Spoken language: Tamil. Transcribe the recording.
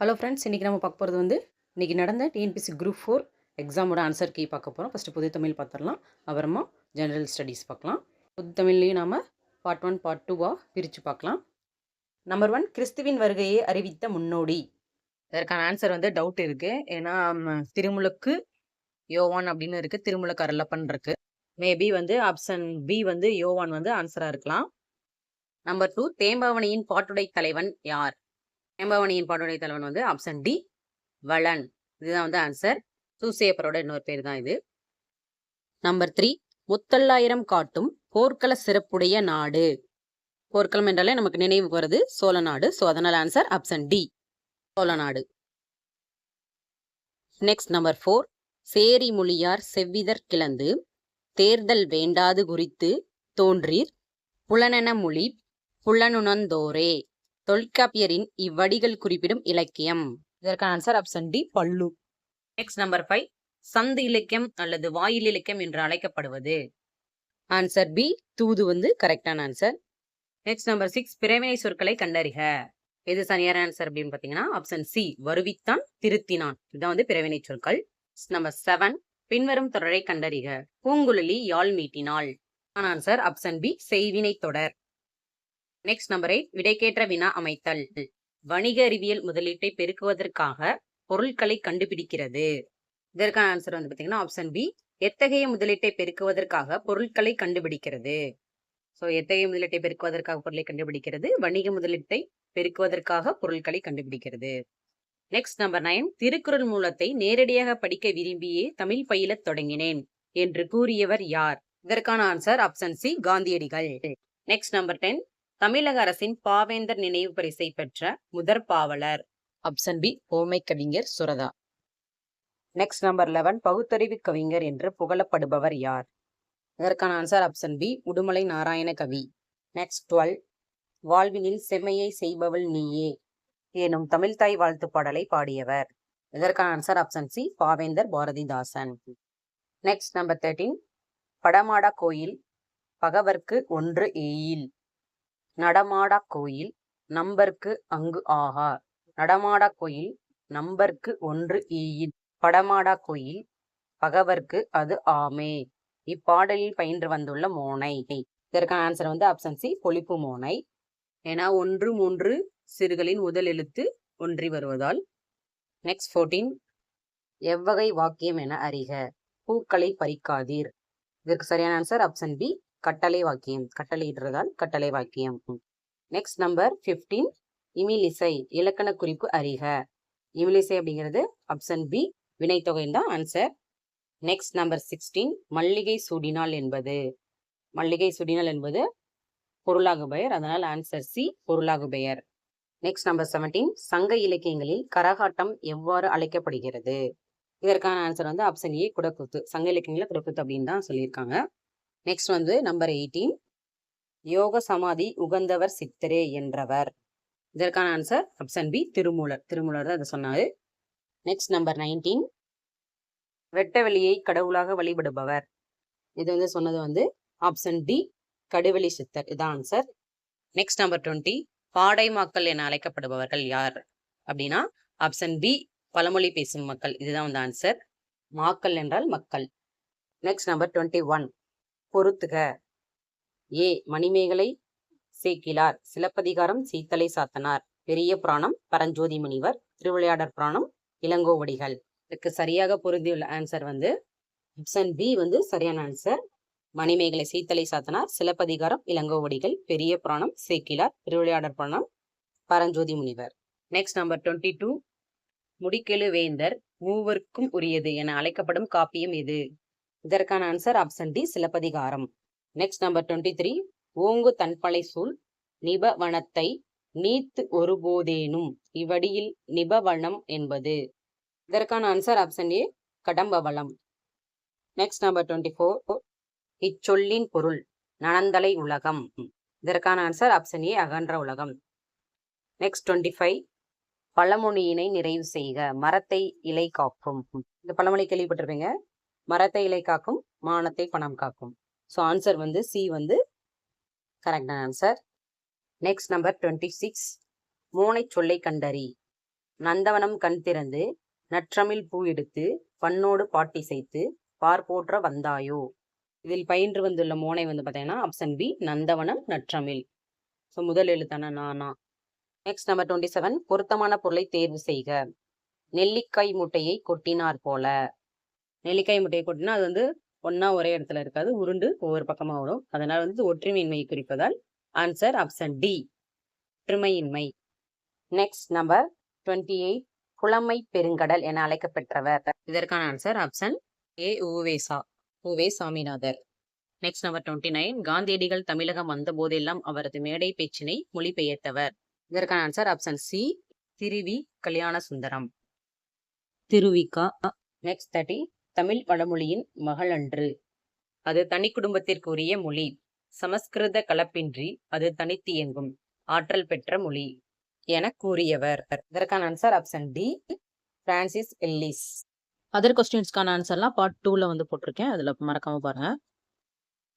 ஹலோ ஃப்ரெண்ட்ஸ் இன்றைக்கி நம்ம பார்க்க போகிறது வந்து இன்றைக்கி நடந்த டிஎன்பிசி குரூப் ஃபோர் எக்ஸாமோட ஆன்சர் கீ பார்க்க போகிறோம் ஃபஸ்ட்டு புது தமிழ் பார்த்துடலாம். அப்புறமா ஜெனரல் ஸ்டடீஸ் பார்க்கலாம். புது தமிழ்லேயும் நாம் பார்ட் ஒன் பார்ட் டூவாக பிரித்து பார்க்கலாம். நம்பர் ஒன் கிறிஸ்துவின் வருகையை அறிவித்த முன்னோடி. இதற்கான ஆன்சர் வந்து டவுட் இருக்குது ஏன்னா திருமுழுக்கு யோவான் அப்படின்னு இருக்குது திருமுழுக்கு அரளப்பன் இருக்குது மேபி வந்து ஆப்ஷன் பி வந்து யோவான் வந்து ஆன்சராக இருக்கலாம். நம்பர் டூ தேம்பாவணியின் பாட்டுடை தலைவன் யார்? எம்பவனியின் பாட்டுடை தலைவன் வந்து ஆப்ஷன் டி வளன். இதுதான் வந்து ஆன்சர் சூசேப்பரோட இன்னொரு பேர் தான் இது. நம்பர் த்ரீ முத்தல்லாயிரம் காட்டும் போர்க்கள சிறப்புடைய நாடு. போர்க்களம் என்றாலே நமக்கு நினைவு வருது சோழ நாடு. ஸோ அதனால் ஆன்சர் ஆப்ஷன் டி சோழ நாடு. நெக்ஸ்ட் நம்பர் ஃபோர் சேரி மொழியார் செவ்விதர் கிளந்து தேர்தல் வேண்டாது குறித்து தோன்றீர் புலனென மொழி புலனுணந்தோரே தொல்காப்பியரின் இவ்வடிகள் குறிப்பிடும் இலக்கியம். இதற்கான ஆன்சர் ஆப்ஷன் டி பல்லு. நெக்ஸ்ட் நம்பர் ஃபைவ் சந்து இலக்கியம் அல்லது வாயில் இலக்கியம் என்று அழைக்கப்படுவது. ஆன்சர் பி தூது வந்து கரெக்டான ஆன்சர் நெக்ஸ்ட் நம்பர் சிக்ஸ் பிறவினை சொற்களை கண்டறிக. எது சரியான ஆன்சர் அப்படின்னு பார்த்தீங்கன்னா ஆப்ஷன் சி வருவித்தான் திருத்தினான். இதுதான் வந்து பிறவினை சொற்கள். நம்பர் செவன் பின்வரும் தொடரை கண்டறிக. பூங்குழலி யாழ் மீட்டினாள். ஆன்சர் ஆப்ஷன் பி செய்வினை தொடர். நெக்ஸ்ட் நம்பர் எயிட் விடைக்கேற்ற வினா அமைத்தல். வணிக அறிவியல் முதலீட்டை பெருக்குவதற்காக பொருட்களை கண்டுபிடிக்கிறது. இதற்கான ஆன்சர் வந்து பார்த்தீங்கன்னா ஆப்ஷன் பி எத்தகைய முதலீட்டை பெருக்குவதற்காக பொருட்களை கண்டுபிடிக்கிறது. ஸோ எத்தகைய முதலீட்டை பெருக்குவதற்காக பொருளை கண்டுபிடிக்கிறது? வணிக முதலீட்டை பெருக்குவதற்காக பொருட்களை கண்டுபிடிக்கிறது. நெக்ஸ்ட் நம்பர் நைன் திருக்குறள் மூலத்தை நேரடியாக படிக்க விரும்பியே தமிழ் பயிலத் தொடங்கினேன் என்று கூறியவர் யார்? இதற்கான ஆன்சர் ஆப்ஷன் சி காந்தியடிகள். நெக்ஸ்ட் நம்பர் டென் தமிழக அரசின் பாவேந்தர் நினைவு பரிசை பெற்ற முதற் பாவலர். ஆப்ஷன் பி ஓமை கவிஞர் சுரதா. நெக்ஸ்ட் நம்பர் லெவன் பகுத்தறிவு கவிஞர் என்று புகழப்படுபவர் யார்? இதற்கான answer option B Udumalai Narayana Kavi. Next twelve வாழ்வினில் செம்மையை செய்பவள் நீயே. எனும் தமிழ்தாய் வாழ்த்து பாடலை பாடியவர். இதற்கான ஆன்சர் ஆப்ஷன் சி பாவேந்தர் பாரதிதாசன். நெக்ஸ்ட் நம்பர் தேர்ட்டீன் படமாடா கோயில் பகவர்க்கு ஒன்று ஏயில். நடமாடா கோயில் நம்பர்க்கு அங்கு ஆகா. நடமாடா கோயில் நம்பர்க்கு ஒன்று ஈயின். படமாடா கோயில் பகவர்க்கு அது ஆமே. இப்பாடலில் பயின்று வந்துள்ள மோனை. இதற்கான ஆன்சர் வந்து ஆப்ஷன் சி பொழிப்பு மோனை. ஏன்னா ஒன்று மூன்று சிறுகளின் முதல் எழுத்து ஒன்றி வருவதால். நெக்ஸ்ட் ஃபோர்டீன் எவ்வகை வாக்கியம் என அறிக. பூக்களை பறிக்காதீர். இதற்கு சரியான ஆன்சர் ஆப்ஷன் பி கட்டளை வாக்கியம் கட்டளையிடுறதால் கட்டளை வாக்கியம் நெக்ஸ்ட் நம்பர் ஃபிஃப்டீன் இமிலிசை இலக்கண குறிப்பு அறிக. இமிலிசை அப்படிங்கிறது ஆப்ஷன் பி வினைத்தொகைன்னு தான் ஆன்சர் நெக்ஸ்ட் நம்பர் சிக்ஸ்டீன் மல்லிகை சுடினால் என்பது. மல்லிகை சுடினால் என்பது பொருளாகு பெயர் அதனால் ஆன்சர் சி பொருளாகு பெயர் நெக்ஸ்ட் நம்பர் செவன்டீன் சங்க இலக்கியங்களில் கரகாட்டம் எவ்வாறு அழைக்கப்படுகிறது? இதற்கான ஆன்சர் வந்து ஆப்ஷன் ஏ குடக்குத்து. சங்க இலக்கியங்களில் குடக்குத்து அப்படின்னு தான் சொல்லியிருக்காங்க. நெக்ஸ்ட் வந்து நம்பர் எயிட்டீன் யோக சமாதி உகந்தவர் சித்தரே என்றவர். இதற்கான answer option B Thirumoolar. Thirumoolar தான் இதை சொன்னார். நெக்ஸ்ட் நம்பர் நைன்டீன் வெட்டவெளியை கடவுளாக வழிபடுபவர். இது வந்து சொன்னது வந்து ஆப்ஷன் டி கடுவெளி சித்தர். இதான் ஆன்சர் நெக்ஸ்ட் நம்பர் டுவெண்ட்டி பாடை மக்கள் என அழைக்கப்படுபவர்கள் யார்? அப்படின்னா ஆப்ஷன் பி பழமொழி பேசும் மக்கள். இதுதான் வந்து ஆன்சர் மாக்கள் என்றால் மக்கள். நெக்ஸ்ட் நம்பர் டுவெண்ட்டி ஒன் பொறுத்துக. ஏ. மணிமேகலை சேக்கிலார். சிலப்பதிகாரம் சீத்தலை சாத்தனார். பெரிய புராணம் பரஞ்சோதி முனிவர். திருவிளையாடற் புராணம் இளங்கோவடிகள். இதுக்கு சரியாக பொருந்தியுள்ள ஆன்சர் வந்து ஆப்ஷன் பி வந்து சரியான answer Manimekalai Seethalai Sathanar. Silappathikaram Ilangovadigal. Periya Puranam Sekkizhar. Thiruvilaiyadal Puranam Paranjothi Munivar. Next number twenty two முடிக்கெழு வேந்தர் மூவருக்கும் உரியது என அழைக்கப்படும் காப்பியம் எது? இதற்கான answer option D Silappathikaram. Next number twenty three ஓங்கு தன்பலை சூழ் நிபவனத்தை நீத்து ஒருபோதேனும் இவ்வடியில் நிபவனம் என்பது. இதற்கான ஆன்சர் ஆப்ஷன் ஏ கடம்பவளம். நெக்ஸ்ட் நம்பர் டுவெண்ட்டி ஃபோர் இச்சொல்லின் பொருள் நனந்தலை உலகம். இதற்கான ஆன்சர் ஆப்ஷன் ஏ அகன்ற உலகம். நெக்ஸ்ட் டுவெண்ட்டி ஃபைவ் பழமொழியினை நிறைவு செய்க மரத்தை இலை காக்கும். இந்த பழமொழி கேள்விப்பட்டிருப்பீங்க? மரத்தை இலை காக்கும் மானத்தை பணம் காக்கும். ஸோ ஆன்சர் வந்து சி வந்து கரெக்டான answer next number twenty six மூனை சொல்லை கண்டறி. நந்தவனம் கண் திறந்து நற்றமிழ் பூ எடுத்து பண்ணோடு பாட்டிசைத்து பார்ப்போற்ற வந்தாயோ? இதில் பயின்று வந்துள்ள மோனை வந்து பார்த்தீங்கன்னா ஆப்ஷன் பி நந்தவனம் நற்றமிழ். ஸோ முதல் எழுத்தான நானா நெக்ஸ்ட் நம்பர் டுவெண்ட்டி செவன் பொருத்தமான பொருளை தேர்வு செய்க. நெல்லிக்காய் முட்டையை கொட்டினார் போல. நெல்லிக்காய் முட்டையை கொட்டினா அது வந்து ஒன்றா ஒரே இடத்துல இருக்காது. உருண்டு ஒவ்வொரு பக்கமாக வரும். அதனால் வந்து ஒற்றுமையின்மையை குறிப்பதால் ஆன்சர் ஆப்ஷன் டி ஒற்றுமையின்மை. நெக்ஸ்ட் நம்பர் டுவெண்ட்டி எயிட் புலமை பெருங்கடல் என அழைக்கப்பெற்றவர். இதற்கான answer option A U Ve Sa U Ve Saminathar. Next number twenty nine காந்தியடிகள் தமிழகம் வந்த போதெல்லாம் அவரது மேடை பேச்சினை மொழிபெயர்த்தவர். இதற்கான answer option C Thiru Vi Kalyana Sundaram. Thiru Vi Ka. Next thirty Tamil வடமொழியின் மகள் அன்று. அது தனி குடும்பத்திற்குரிய மொழி. சமஸ்கிருத கலப்பின்றி அது தனித்து இயங்கும். ஆற்றல் பெற்ற மொழி. என கூறியவர். இதற்கான answer option D Francis Ellis other கொஸ்டின்ஸ்க்கான ஆன்சர்லாம் பார்ட் டூவில் வந்து போட்டிருக்கேன். அதில் மறக்காம பாருங்க.